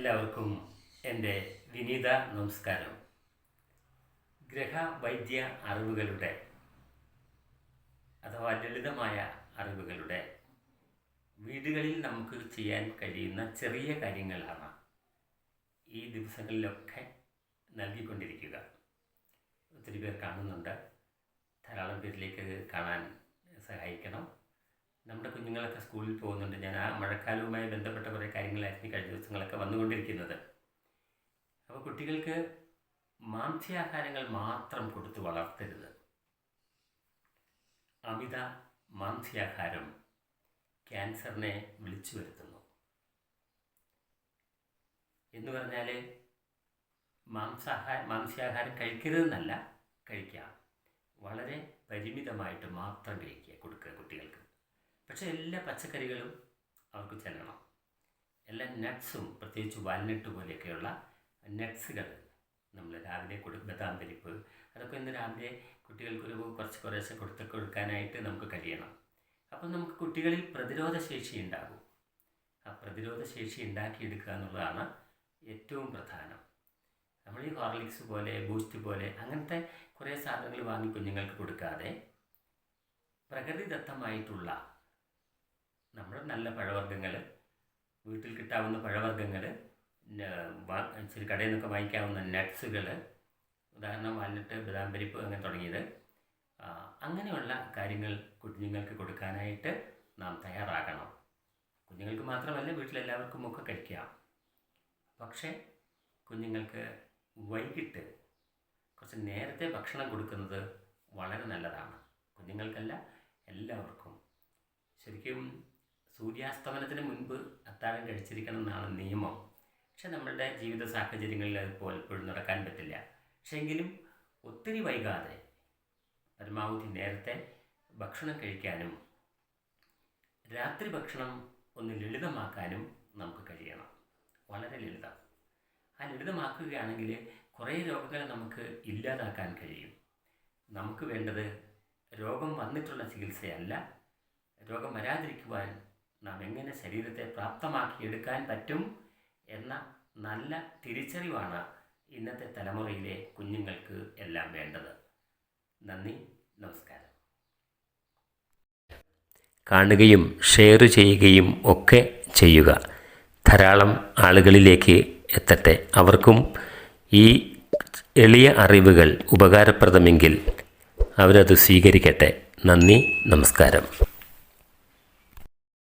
എല്ലാവർക്കും എന്റെ വിനീത നമസ്കാരം. ഗ്രഹവൈദ്യ അറിവുകളുടെ അഥവാ ലളിതമായ അറിവുകളുടെ വീടുകളിൽ നമുക്ക് ചെയ്യാൻ കഴിയുന്ന ചെറിയ കാര്യങ്ങളാണ് ഈ ദിവസങ്ങളിലൊക്കെ നൽകിക്കൊണ്ടിരിക്കുക. ഒത്തിരി പേർ കാണുന്നുണ്ട്. ധാരാളം പേരിലേക്ക് കാണാൻ സഹായിക്കണം. നമ്മുടെ കുഞ്ഞുങ്ങളൊക്കെ സ്കൂളിൽ പോകുന്നുണ്ട്. ഞാൻ ആ മഴക്കാലവുമായി ബന്ധപ്പെട്ട കുറേ കാര്യങ്ങളായിരുന്നു കഴിഞ്ഞ ദിവസങ്ങളൊക്കെ വന്നുകൊണ്ടിരിക്കുന്നത്. അപ്പോൾ കുട്ടികൾക്ക് മാംസ്യാഹാരങ്ങൾ മാത്രം കൊടുത്ത് വളർത്തരുത്. അമിത മാംസ്യാഹാരം ക്യാൻസറിനെ വിളിച്ചു വരുത്തുന്നു. എന്ന് പറഞ്ഞാൽ മാംസാഹാര മാംസ്യാഹാരം കഴിക്കരുതെന്നല്ല കഴിക്കാം. വളരെ പരിമിതമായിട്ട് മാത്രം കഴിക്കുക കൊടുക്കുക കുട്ടികൾക്ക്. പക്ഷേ എല്ലാ പച്ചക്കറികളും അവർക്ക് ചെല്ലണം. എല്ലാ നട്ട്സും പ്രത്യേകിച്ച് വാൽനട്ട് പോലെയൊക്കെയുള്ള നട്ട്സുകൾ നമ്മൾ രാവിലെ കൊടു ബദാം പരിപ്പ് അതൊക്കെ ഇന്ന് രാവിലെ കുട്ടികൾക്കൊരു കുറച്ച് കുറേശ്ശെ കൊടുത്ത് കൊടുക്കാനായിട്ട് നമുക്ക് കഴിയണം. അപ്പം നമുക്ക് കുട്ടികളിൽ പ്രതിരോധ ശേഷി ഉണ്ടാകും. ആ പ്രതിരോധ ശേഷി ഉണ്ടാക്കിയെടുക്കുക എന്നുള്ളതാണ് ഏറ്റവും പ്രധാനം. നമ്മൾ ഈ ഹോർലിക്സ് പോലെ ബൂസ്റ്റ് പോലെ അങ്ങനത്തെ കുറേ സാധനങ്ങൾ വാങ്ങി കുഞ്ഞുങ്ങൾക്ക് കൊടുക്കാതെ പ്രകൃതിദത്തമായിട്ടുള്ള നമ്മുടെ നല്ല പഴവർഗങ്ങൾ വീട്ടിൽ കിട്ടാവുന്ന പഴവർഗങ്ങൾ ഇച്ചിരി കടയിൽ നിന്നൊക്കെ വാങ്ങിക്കാവുന്ന നട്ട്സുകൾ ഉദാഹരണം വാൽനട്ട് ബദാം പരിപ്പ് അങ്ങനെ തുടങ്ങിയത്. അങ്ങനെയുള്ള കാര്യങ്ങൾ കുഞ്ഞുങ്ങൾക്ക് കൊടുക്കാനായിട്ട് നാം തയ്യാറാകണം. കുഞ്ഞുങ്ങൾക്ക് മാത്രമല്ല വീട്ടിലെല്ലാവർക്കും ഒക്കെ കഴിക്കാം. പക്ഷേ കുഞ്ഞുങ്ങൾക്ക് വൈകിട്ട് കുറച്ച് നേരത്തെ ഭക്ഷണം കൊടുക്കുന്നത് വളരെ നല്ലതാണ്. കുഞ്ഞുങ്ങൾക്കല്ല എല്ലാവർക്കും. ശരിക്കും സൂര്യാസ്തമനത്തിന് മുൻപ് അത്താഴം കഴിച്ചിരിക്കണം എന്നാണ് നിയമം. പക്ഷെ നമ്മളുടെ ജീവിത സാഹചര്യങ്ങളിൽ അത് പലപ്പോഴും നടക്കാൻ പറ്റില്ല. പക്ഷെ എങ്കിലും ഒത്തിരി വൈകാതെ പരമാവധി നേരത്തെ ഭക്ഷണം കഴിക്കാനും രാത്രി ഭക്ഷണം ഒന്ന് ലളിതമാക്കാനും നമുക്ക് കഴിയണം. വളരെ ലളിതം. ആ ലളിതമാക്കുകയാണെങ്കിൽ കുറേ രോഗങ്ങളെ നമുക്ക് ഇല്ലാതാക്കാൻ കഴിയും. നമുക്ക് വേണ്ടത് രോഗം വന്നിട്ടുള്ള ചികിത്സയല്ല. രോഗം വരാതിരിക്കുവാൻ നാം എങ്ങനെ ശരീരത്തെ പ്രാപ്തമാക്കിയെടുക്കാൻ പറ്റും എന്ന നല്ല തിരിച്ചറിവാണ് ഇന്നത്തെ തലമുറയിലെ കുഞ്ഞുങ്ങൾക്ക് എല്ലാം വേണ്ടത്. നന്ദി നമസ്കാരം. കാണുകയും ഷെയർ ചെയ്യുകയും ഒക്കെ ചെയ്യുക. ധാരാളം ആളുകളിലേക്ക് എത്തട്ടെ. അവർക്കും ഈ എളിയ അറിവുകൾ ഉപകാരപ്രദമെങ്കിൽ അവരത് സ്വീകരിക്കട്ടെ. നന്ദി നമസ്കാരം.